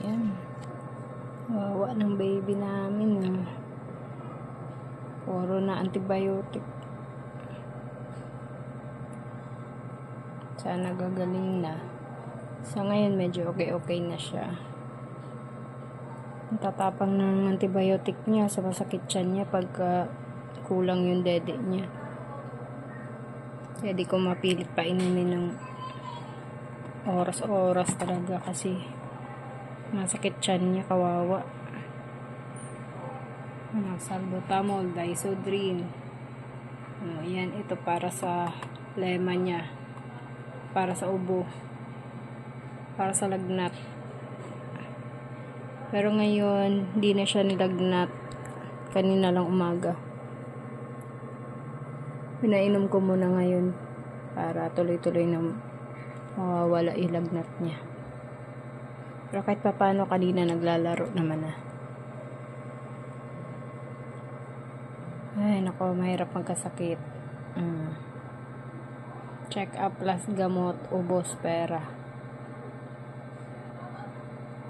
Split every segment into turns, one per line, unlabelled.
Yan. Wawa ng baby namin ah. Puro na antibiotic. Sana gagaling na. Sa ngayon medyo okay-okay na siya. Ang tatapang ng antibiotic niya sa masakit siya niya pagka kulang yung dede niya. Kaya di ko mapilit pa inumin ng oras-oras talaga kasi masakit siya niya kawawa. Ano, salbutamol, disodrin. Oh, yan, ito para sa lema niya. Para sa ubo. Para sa lagnat. Pero ngayon, hindi na siya nilagnat. Kanina lang umaga. Pinainom ko muna ngayon para tuloy-tuloy na mawawala yung lagnat niya. Pero kahit papano kanina naglalaro naman na. Ay, nako, mahirap magkasakit. Mm. Check up plus gamot, ubos, pera.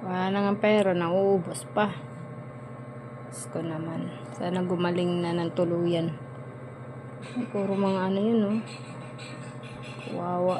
Wala na nga pera, nauubos pa. Diyos naman. Sana gumaling na ng tuluyan. Puro mga ano yun, oh. Kawawa.